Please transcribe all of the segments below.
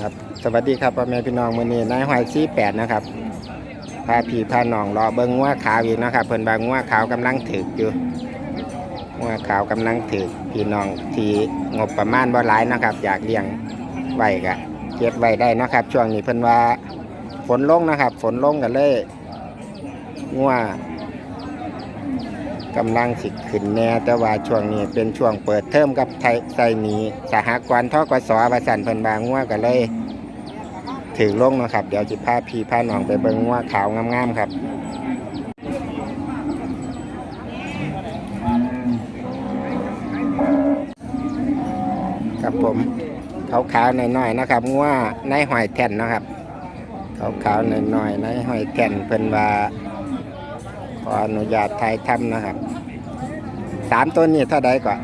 ครับ สวัสดีครับพ่อแม่พี่น้องมือนี้นายหอยซีแปดนะครับพาพี่พาหนองรอเบิ่งงัวขาวอีกนะครับเพิ่นบางงัวขาวกำลังถึกอยู่งัวขาวกำลังถึกพี่น้องที่งบประมาณบ่หลายนะครับ อยากเลี้ยงไว้ก็เก็บไว้ได้นะครับ ช่วงนี้เพิ่นว่าฝนลงนะครับ ฝนลงกันเลยงัว กำลังสิขึ้นแน่แต่ว่าช่วงนี้เป็นช่วงเปิดเทอมกับไทยไซนีสหกรณ์ทกสประสันเพิ่นบางงัวกันเลย ถือลงนะครับ เดี๋ยวจิพาพี่พาน้องไปเบิ่งงัวขาวงามๆครับครับผมขาวขาวๆหน่อยๆนะครับงัวในหอยแท่นนะครับขาวขาวๆหน่อยๆในหอยแท่นเพิ่นว่า ออนุญาตไทยทำนะครับสามตัวนี้เท่าใดก่อน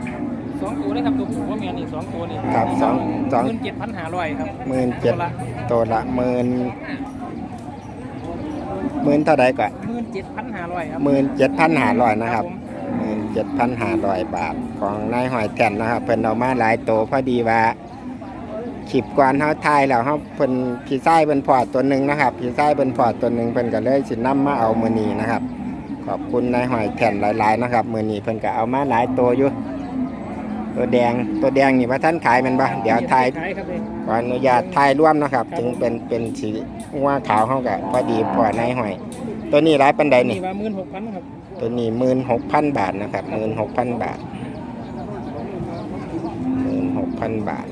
สองตัวได้ครับตัวผู้ว่าแมนนี่สองตัวนี่ครับสองสองเงินเจ็ดพันหาร้อยครับหมื่นเจ็ดตัวละตัวละหมื่นหมื่นเท่าใดก่อนหมื่นเจ็ดพันหาร้อยครับหมื่นเจ็ดพันห้าร้อยนะครับผมหมื่นเจ็ดพันห้าร้อยบาทของนายหอยแก่นนะครับเพิ่นเอามาหลายโตวพอดีว่าขีบกวนเฮาทายแล้วเฮาเพิ่นพี่ไส้เพิ่นพอดตัวหนึ่งนะครับพี่ไส้เพิ่นพอดตัวหนึ่งเพิ่นก็เลยสินำมาเอามื้อนี้นะครับ ขอบคุณนายหอยแก่นหลายๆนะครับมื้อนี้เพิ่นก็เอามาหลายตัวอยู่ ตัวแดงตัวแดงนี่ว่าท่านขายแมันบ่เดี๋ยวทายขายครับเลยขออนุญาตถ่ายร่วมนะครับ ถึงเป็นเป็นสีงัวขาวเขากับพอดีพอในหอย ตัวนี้ร้ายปันใดนี่ นี่ว่าหมื่นหกพันครับ ตัวนี้หมื่นหกพันบาทนะครับหมื่นหกพันบาทหมื่นหกพันบาท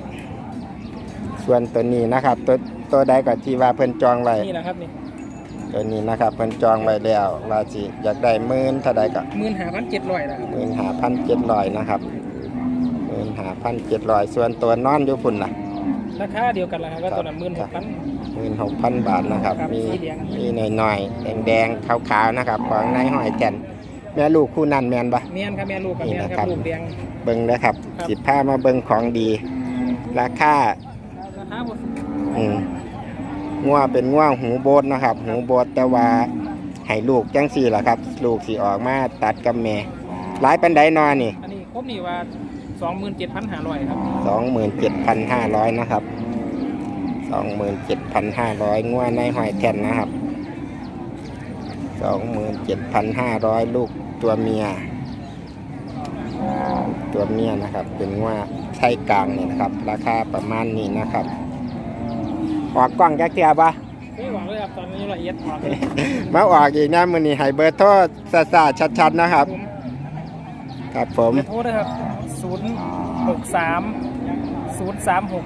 ส่วนตัวนี้นะครับ ตัวตัวใดก็ที่ว่าเพิ่นจองไว้ นี่นะครับนี่ ตัวนี้นะครับเพิ่นจองไว้แล้วว่าสิอยากได้หมื่นเท่าใดก็หมื่นหาพันเจ็ดร้อยนะครับหมื่นหาพันเจ็ดร้อยนะครับหมื่นหาพันเจ็ดร้อยส่วนตัวนอนอยู่พุ่นล่ะราคาเดียวกันแหละครับก็ตัวนั้นหมื่นหกพัน หมื่นหกพันบาทนะครับ ครับมีสีแดงมีหน่อยๆแดงๆขาวๆนะครับของนายหอยแก่นแม่ลูกคู่นั้นแมนปะแมนครับแมนลูกครับนี่แมนนะคครัรับ บลูกแดงเบิ้งนะครับครับ สิบผ้ามาเบิ้งของดี ราคาราคาหมดอืม ง่วเป็นง่วหูโบดนะครับ หูโบดแต่ว่าให้ลูกจังสี่ล่ะครับ ลูกสีออกมาตัดกับแม่หลายปันไดนอนี่อันนี้ครบนี่ว่าสองหมื่นเจ็ดพันหาร้อยครับสองหมื่นเจ็ดพันห้าร้อยนะครับสองหมื่นเจ็ดพันห้าร้อยง่วในหอยแท่นนะครับสองหมื่นเจ็ดพันห้าร้อยลูกตัวเมีย ตัวเมียนะครับ เป็นง่วไส้กลางนี่นะครับ ราคาประมาณนี้นะครับ ออกกล้องจักเทียบะไม่หวังเลยครับตอนนี้ละเอียดมากเลยมาออกอีกนะมือนี้ให้เบอร์โทรซาซาชัดๆนะครับผมครับผมเบอร์โทรนะครับศูนย์หกสามศูนย์สามหก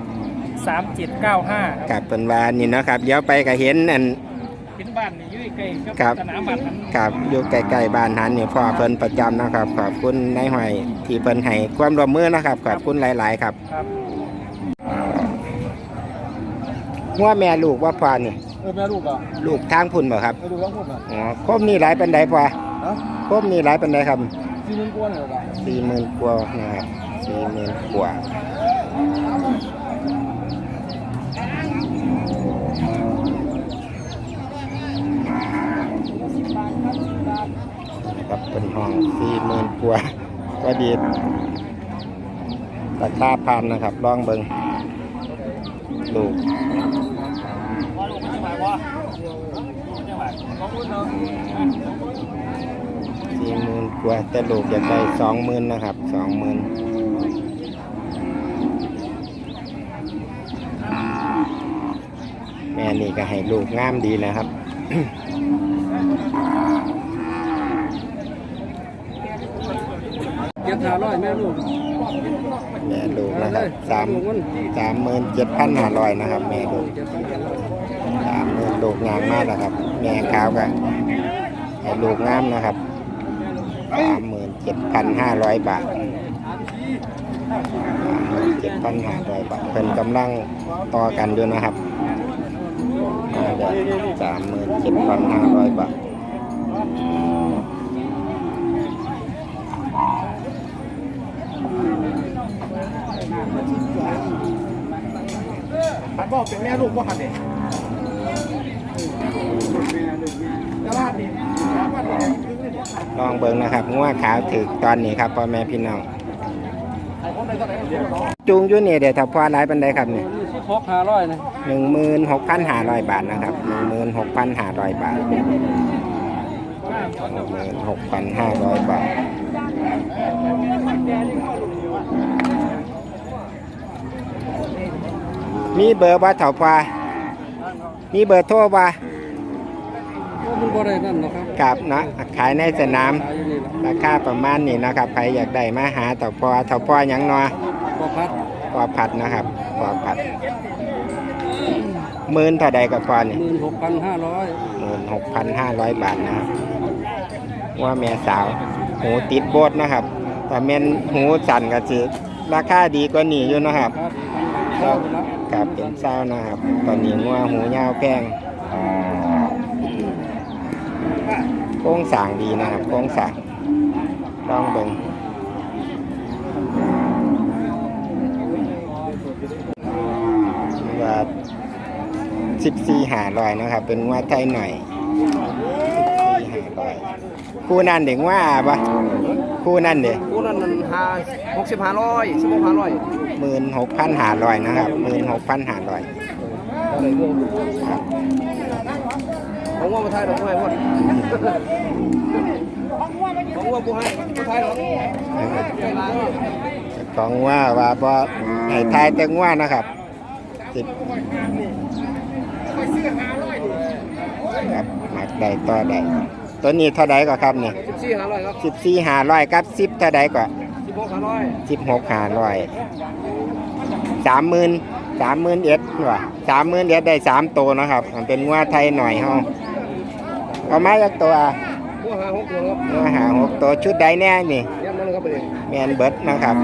สามเจ็ดเก้าห้ากับเป็นวานี่นะครับเดี๋ยวไปก็เห็นอันเป็นบ้านนี่อยู่ใกล้ๆครักับสนามบ้านนั้นครับอยู่ใกล้ๆบ้านหันนี่พ่อเพิ่นประจำนะครับขอบคุณนายหอยที่เพิ่นให้ความร่วมมือนะครับขอบคุณหลาย ๆ ครับครับ งัวแม่ลูกว่าพ่อนี่ เออแม่ลูกอะลูกทางพุ่นบ่ครับแม่ลูกร้องพูดอะอ๋อครบนี่หลายปานใดพ่อฮะครบนี่หลายปานใดครับสี่หมื่นกว่าเนี่ยละสี่หมื่นกว่านะครับสี่หมื่นกว่าครับเป็นห้องสี่หมื่นกว่าก็ดีราคาพันนะครับลองเบิงลูก ว่าลูกไม่ใช่หมายว่าไม่ใช่หมายขอบคุณเนาะ สี่หมื่นกว่าแต่ลูกอยากได้สองหมื่นนะครับสองหมื่นแม่นี่ก็ให้ลูกงามดีนะครับเจ็ดห้าร้อยแม่ลูกแม่ลูกนะครับสามสามหมื่นเจ็ดพันห้าร้อยนะครับ แม่ลูกสามหมื่นลูกงามมากนะครับแม่ขาวก็ให้ลูกงามนะครับสามหมื่นเจ็ดพันห้าร้อยบาทสามหมื่นเจ็ดพันห้าร้อยบาทเป็นกำลังต่อกันอยู่นะครับสามหมื่นเจ็ดพันห้าร้อยบาทหันบอกเป็นแม่ลูกว่าหันเด็ก ล้วหันดิแล้วหันดิลองเบิ่งนะครับงัวขาวถึกตอนนี้ครับพ่อแม่พี่น้องไอ้คนใดก็ได้เดี๋ยวน้องจูงอยู่นี่เดี๋ยวถ้าพ่อร้ายปันใดครับนี่นี่สิบหกห้าร้อยนะหนึ่งหมื่นหกพันห้าร้อยบาทนะครับหนึ่งหมื่นหกพันห้าร้อยบาทหนึ่งหมื่นหกพันห้าร้อยบาทมีเบอร์บ่เถ่าพามีเบอร์โทรบ่ มันบ่ได้นั่นหรอกครับกับเนาะขายในสนามขายอยู่นี่ละราคาประมาณนี้นะครับใครอยากได้มาหาเถ่าพอเถ่าพอหยังเนาะบ่พัดพอผัดนะครับพอผัดหมื่นเท่าใดกับพอนี่หมื่นหกพันห้าร้อยหมื่นหกพันห้าร้อยบาทนะครับว่าแม่สาว หูติดโบดนะครับ แต่แม่นหูสั่นก็สิราคาดีกว่านี้อยู่นะครับ ครับเข้าไปแล้วกับเป็นเศร้านะครับ ตอนนี้งัวหูยาวแพงโค้งสร้างดีนะครับโค้งสร้างลองเบิ่งว่าสิบสี่หาลอยนะครับ เป็นงัวไทยหน่อยสิบสี่หาลอยคู่นั่นเด็กว่าปะคู่นั่นเด็กกูนั่นห้าหกสิบห้าร้อยสิบหกห้าร้อยหมื่นหกพันหาลอยนะครับหมื่นหกพันหาลอยอะไรเรื่อง ผมว่ามาไทยดอกไม้หมดผมว่าผู้ให้ผู้ไทยหรอกใจร้ายของว่าว่าพอให้ทายแต่งว่านะครับสิบครับมักได้ต่อได้ตัวนี้เท่าใดก็ครับนี่สิบสี่ห้าร้อยครับสิบสี่หาร้อยกับสิบเท่าใดก็สิบหกห้าร้อยสิบหกหาร้อยสามหมื่นสามหมื่นเอ็ดว่ะสามหมื่นเอ็ดได้สามตัวนะครับ มันเป็นงัวไทยหน่อยเฮา เอามาจากตัวผู้หาหกตัวครับงัวหาหกตัวชุดใดแน่นี่ยันนั่นครับประเด็นแมนเบิร์ดนะครับ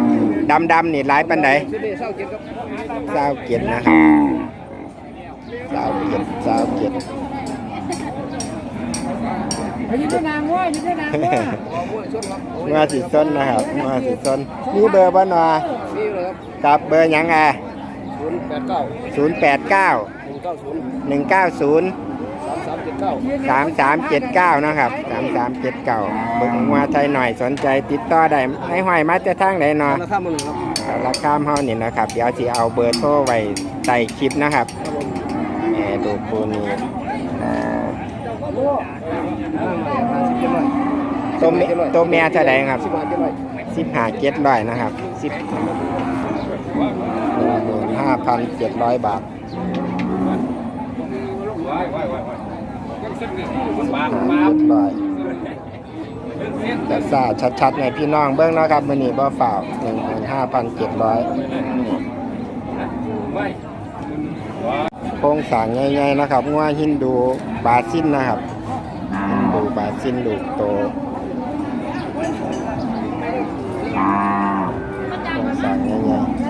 ดำดำๆนี่หลายปันใดชุดนี้เศร้าเจ็ดครับสาวเกียรตินะครับสาวเกียรติสาวเกียรติอยู่ที่นางว่าอยู่ที่นางว่าอ๋อมวยชนครับโอ้ยเมื่อสิส้นนะครับเมื่อสิส้นมีเบอร์บ้านวะนี่เลยครับกับเบอร์หยังอะศูนย์แปดเก้าศูนย์แปดเก้าหนึ่งเก้าศูนย์หนึ่งเก้าศูนย์ สามสามเจ็ดเก้าสามสามเจ็ดเก้านะครับสามสามเจ็ดเก้าเบิ่งว่าไทยหน่อยสนใจติดต่อได้ให้ห้อยมาจะทางไหนเนาะราคามันหนึ่งครับราคาเฮานี่นะครับ เดี๋ยวสิเอาเบอร์โทรไว้ใต้คลิปนะครับแหมดูปูนี้ตัวเมตัวแม่เท่าใดครับสิบห้าเจ็ดร้อยสิบห้าเจ็ดร้อยนะครับสิบหนึ่งหมื่นห้าพันเจ็ดร้อยบาท เจ็ดร้อยจะซาชัดๆในพี่น้องเบื้องเนาะครับมือนี้บ่ฝ่าวหนึ่งหมื่นห้าพันเจ็ดร้อยโครงสร้างใหญ่ๆนะครับงัวฮินดูบาซินนะครับฮินดูบาซินลูกโตโครงสร้างใหญ่ๆ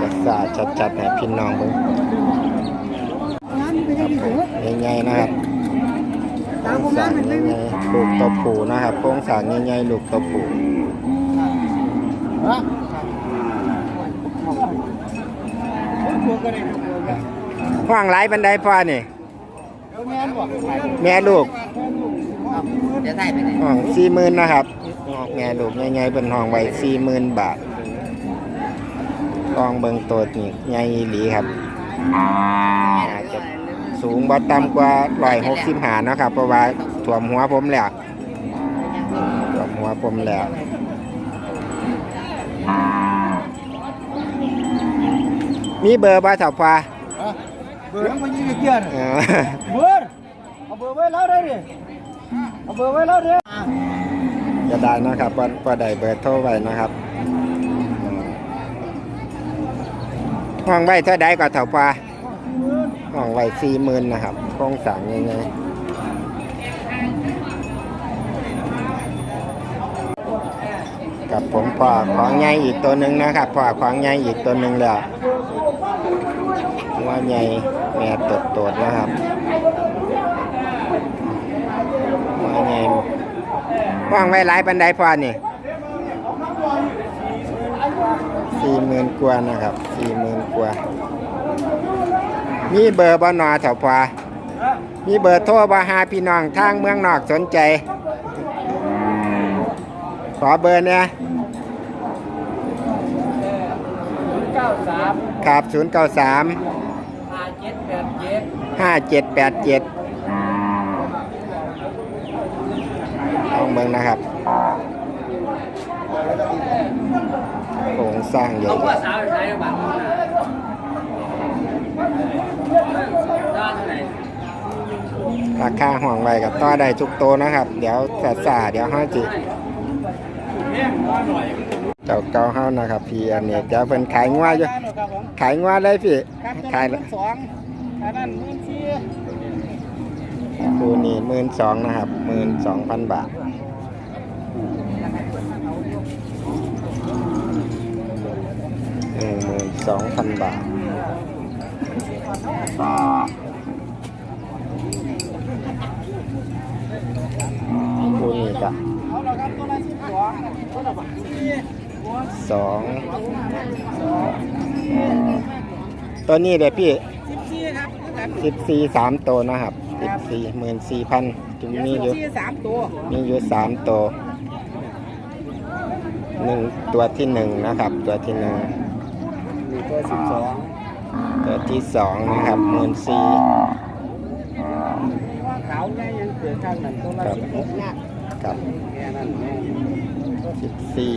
จะสาชัดๆให้พี่น้องเบิ่ง ใหญ่ๆนะครับโครงสร้างใหญ่ๆลูกตัวผูนะครับโครงสร้างใหญ่ๆลูกตัวผูห่างหลายบันไดพ่อนี่แม่ลูกจะใส่ไปไหนห้องสี่หมื่นนะครับแง่ลูกใหญ่ๆเป็นห้องไว้สี่หมื่นบาทลองเบิ่งตัวนี่ใหญ่อีหลีครับอาจจะ สูงบ่ต่ำกว่าร้อยหกสิบหานาะครับ เพราะว่าถ่วมหัวผมแล้วถ่วมหัวผมแล้วมีเบอร์บ่เถ่าพาเบอร์มันยี่เกียร์เออเบอร์เอาเบอร์ไว้แล้วได้ดิเอาเบอร์ไว้แล้วเด้จะได้นะครับพอพอได้เบอร์โทรไว้นะครับห้องไว้เท่าใดก็เท่าปลา ห้องไว้สี่หมื่นนะครับโครงสั่งยังไงกับผมพ่อของใหญ่อีกตัวหนึ่งนะครับพ่อของใหญ่อีกตัวหนึ่งแล้วว่าใหญ่แม่ตดตดนะครับว่าใหญ่ว่างไว้หลายปันไดพอนี่สี่หมื่นกว่านะครับสี่หมื่นกว่า มีเบอร์บ่หนอเถาพอมีเบอร์โทรบ่หาพี่น้องทางเมืองนอกสนใจ ขอเบอร์เนี่ยเก้เก้าสามครับศูนย์เก้าสามห้าเจ็ดแปดเจ็ดห้าเจ็ดแปดเจ็ดลองเบิ่งนะครับโครงสร้างใหญ่ ราคาห่วงไว้กับต่อได้ทุกโตนะครับ เดี๋ยวจะสาเดี๋ยวห้าจิเจ้าเก่าเฮานะครับพี่อันนี้เดี๋ยวเพิ่นขายงัวอยู่ขายงัวเลยพี่ขายหมื่นสองอันนั้นหมื่นสี่คูนี่หมื่นสองนะครับหมื่นสองพันบาทหนึ่งหมื่นสองพันบาท คูนี่ก็เอาละครับตัวละสิบสองตัวละสี่สองตัวนี้เดี๋ยวพี่สิบสี่ครับคือกันสิบสี่สามตัวนะครับสิบสี่หมื่นสี่พันจุมมีอยู่สี่สามตัวมีอยู่สามตัวหนึ่งตัวที่หนึ่งนะครับ ตัวที่หนึ่งตัวสิบสอง ตัวที่สองนะครับหมื่นสี่ว่าขาวแม่ยังเกิดข้างนั้นตัวละสิบหกเนี่ยกับแค่นั้นแม่สิบสี่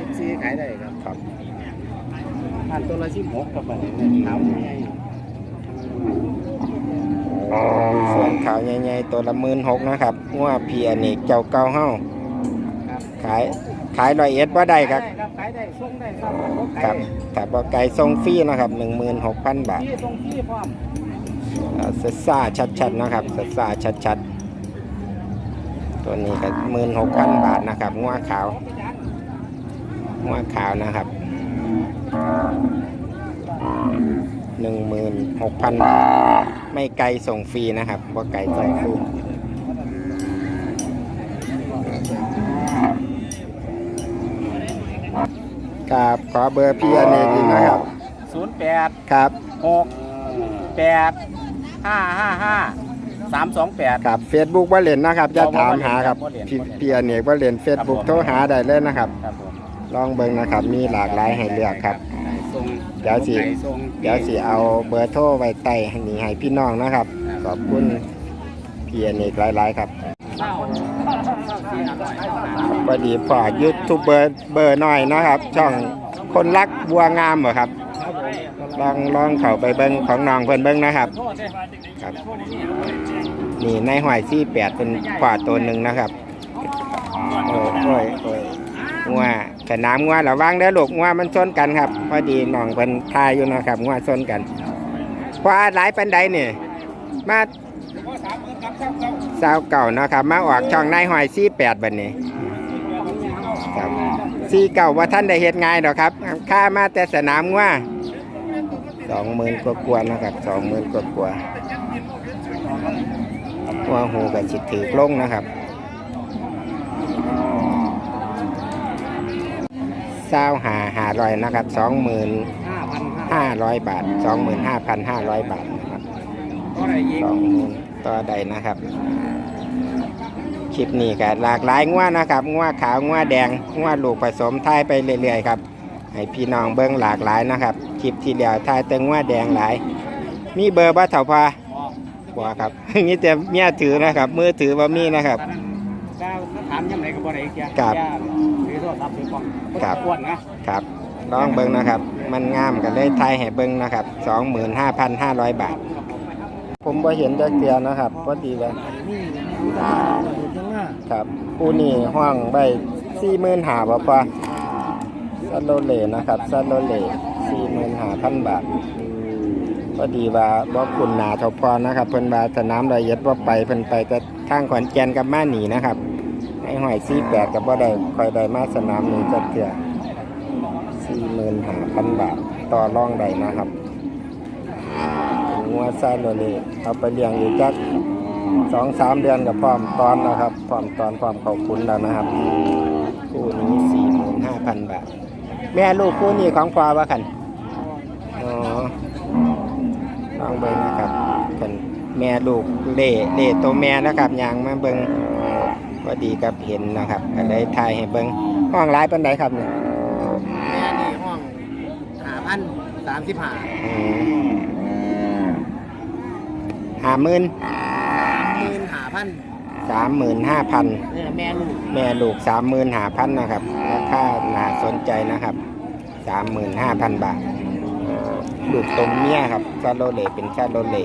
สิบสี่ขายได้ครับครับอันตัวละสิบหกกับแบบนี้ขาวใหญ่ส่วนขาวใหญ่ๆตัวละหมื่นหกนะครับงัวพีอเนกเจ้าเก่าเฮ้าขาย ขายรอยเอ็ดว่าได้ครับครับขายได้ส่งได้ครับรถคไก่รับถ้าบอกไก่ทรงฟรีนะครับหนึ่งหมื่นหกพันบาทที่ตรงที่พร้อมเซซ่าชัดๆนะครับเซซ่าชัดๆ ตัวนี้ก็หมื่นหกพันบาทนะครับงัวขาวงัวขาวนะครับหนึ่งหมื่นหกพันบาท ไม่ไกลส่งฟรีนะครับว่าไกลส่งฟรี ครับขอเบอร์พี่อเนกอีกนะครับศูนย์แปดครับหกแปดห้าห้าห้าสามสองแปด ครับเฟซบุ๊กว่าเล่นนะครับจะบ่บ่ถามหาครับบ่เล่นพี่บ่เล่น พี่อเนกว่าเล่นเฟซบุ๊กครับผมโทรหาได้เลยนะครับ ครับผมลองเบิ่งนะครับมีหลากหลายให้เลือกครับส่งเดี๋ยวสิไก่ส่งเดี๋ยวสิเอาเบอร์โทรไว้ใต้ให้นี่ให้พี่น้องนะครับ ขอบคุณพี่อเนกหลายๆครับ เศร้าเศร้าเสียหน่อย พอดีพอยูทูบเบอร์เบอร์หน่อยนะครับ ช่องคนรักบัวงามเหรอครับลองลองเข้าไปเบิ่งของน้องเพิ่นเบิ่งนะครับครับ นี่ในหอยซี่แปดเป็นกว่าตัวหนึ่งนะครับโอ้ยโอ้ยโอ้ยงัวแต่น้ำงัวระวังเด้อลูกงัวมันชนกันครับ พอดีน้องเป็นทายอยู่นะครับงัวชนกันเพราหลายปันใดนี่มาสาวเก่านะครับ มาออกช่องในหอยซี่แปดบันนี้ ซี่เก่าว่าท่านได้เฮ็ดง่ายดอกครับ ค่ามาแต่สนามงัวสองหมื่นกว่าๆนะครับสองหมื่นกว่าๆหัวหูกับสิถือลงนะครับเศร้าหาหาร้อยนะครับสองหมื่นห้าร้อยบาทสองหมื่นห้าพันห้าร้อยบาทนะครับสองหมื่นต่อใดนะครับ ลิปนี้ก็หลากหลายงัวนะครับงัวขาวงัวแดงงัวลูกผสมทายไปเรื่อยๆครับให้พี่น้องเบิ้งหลากหลายนะครับคลิปที่เดียวทายแต่งัวแดงหลาย มีเบอร์บ้าเถาพาบ่ครับนี่แต่เมียถือนะครับ มือถือบ่มีนะครับก้าวถามยังไงก็บ่ได้อีกอย่างครับหรือโทรศัพท์หรือป้องครับกวนนะครับลองเบิ้งนะครับ มันงามกันเลยไทยให้เบิ้งนะครับ25,500 บาท ผมบ่เห็นจักเตียนะครับพอดีเลย ครับผู้นี่ห้องใบ45,000บ่พอซัลโลเลนะครับซัลโลเล45,000บาทพอดีว่าบ่คุณหนาเทาพอนะครับ เพิ่นว่าสนามรอยเอ็ดบ่ไปเพิ่นไปแต่ทางขอนแก่นกับมาหนีนะครับให้หอย48กับบ่ได้คอยได้มาสนามนี้จักเทื่อสี่หมื่นห้าพันบาทต่อรองได้นะครับงัวซาโลเลเอาไปเลี้ยงอยู่จัก สองสามเดือนกับพร้อมตอนนะครับพร้อมตอนพร้อมเขาคุณแล้วนะครับคู่นี้สี่หมื่นห้าพันบาท แม่ลูกคู่นี้ของพ่อว่ากันอ๋อลองเบิ้งนะครับเป็นแม่ลูกเล่เล่ตัวแม่นะครับยางมาเบิ้งพออดีกับเห็นนะครับก็เลยถ่ายให้เบิ่งห้องร้ายปานใดครับเนี่ยแม่นี่ห้องหาพันสามสิบห้าห้าหมื่นหมื่นหา พันสามหมื่นห้าพันเนี่ยแม่ลูกแม่ลูกสามหมื่นห้าพันนะครับราคาน่าสนใจนะครับสามหมื่นห้าพันบาท ลูกตมเมียครับชาโลเลเป็นชาโลเล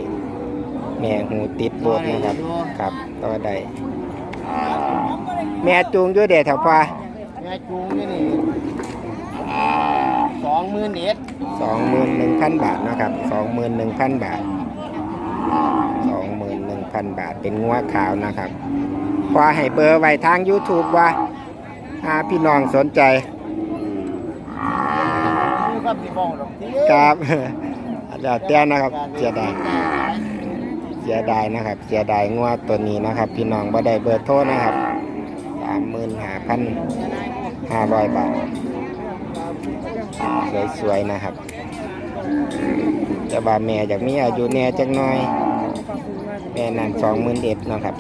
แม่หูติดโบดนะครับครับต่อได้แม่จูงด้วยเดชเถาพาแม่จูงนี่นี่สองหมื่นเอ็ดสองหมื่นหนึ่งพันบาทนะครับสองหมื่นหนึ่งพันบาท 5,000 บาทเป็นงัวขาวนะครับว่าให้เบอร์ไว้ทาง YouTube ว่าหาพี่น้องสนใจ ครับที่กรับเดี๋ยวเตี้ยนะครับเสียดายเสียดายนะครับ เสียดายงัวตัวนี้นะครับ พี่น้องบ่ได้เบอร์โทษนะครับสามหมื่นห้าพันห้าร้อยบาทสวยๆนะครับ แต่บ่าแม่ยากมีอายุแน่จังน้อย แม่นั่นสองหมื่นเอ็ดนะครับ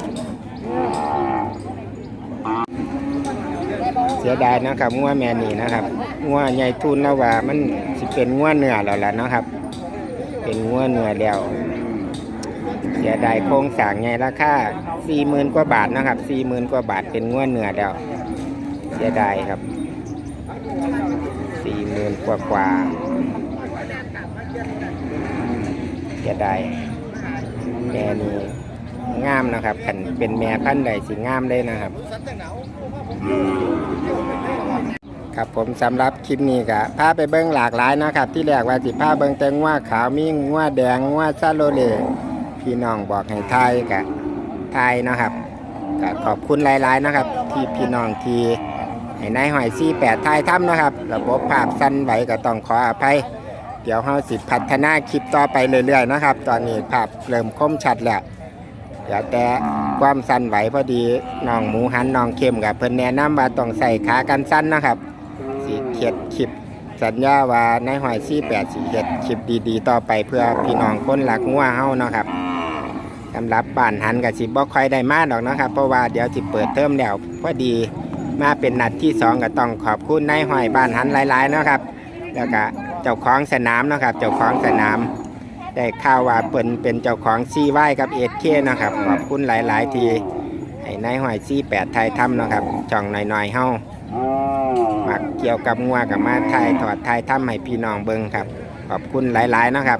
เสียดายนะครับงัวแม่นี่นะครับงัวใหญ่ทุนแล้วว่ามันสิเป็นงัวเนื้อแล้วล่ะนะครับ เป็นงัวเนื้อแล้วเสียดายโครงสร้างใหญ่ราคาสี่หมื่นกว่าบาทนะครับสี่หมื่นกว่าบาทเป็นงัวเนื้อแล้วเสียดายครับสี่หมื่นกว่ากว่าเสียดาย แม่นี่งามนะครับคันเป็นแม่พันธุ์ใดสิงามเลยนะครับ ครับผมสำหรับคลิปนี้ก็พาไปเบิ้งหลากหลายนะครับ ที่แรกว่าสิพาเบิ้งแตงว่าขาวมีงว่าแดงงว่าซาโลเลพี่น้องบอกให้ทายกะทายนะครับก็ขอบคุณหลาย ๆ นะครับ ที่พี่น้องที่ให้นายหอยซี่แปดทายถ้ำนะครับ ระบบภาพสั้นไหวก็ต้องขออภัย เดี๋ยวเราสิพัฒนาคลิปต่อไปเรื่อยๆนะครับ ตอนนี้ภาพเริ่มคมชัดแล้วเดี๋ยวแต่ความสั้นไหวพอดีน้องหมูหันน้องเข้มกับเพิ่นแนะนำว่าต้องใส่ขากันสั้นนะครับสีเขียดคลิปสัญญาว่าในหอยซี่แปดสีเขียดคลิปดีๆ ต่อไปเพื่อพี่น้องคนหลักงัวเฮาเนาะครับสำหรับบ้านหันกับสิบ่ค่อยได้มาดอกนะครับ เพราะว่าเดี๋ยวสิเปิดเทอมแล้วพอดีมาเป็นนัดที่สองก็ต้องขอบคุณนายหอยบ้านหันหลายๆนะครับ แล้วก็ เจ้าของสนามนะครับ เจ้าของสนาม ได้ข่าวว่าเปิ่นเป็นเจ้าของซีไว้กับเอเคนะครับขอบคุณหลาย ๆ ทีให้นายหอยซีแปดไทยทำนะครับจ่องหน่อยๆเฮามักเกี่ยวกับงัวกับมาไทยถอดไทยทำให้พี่น้องเบิ้งครับ ขอบคุณหลาย ๆ นะครับ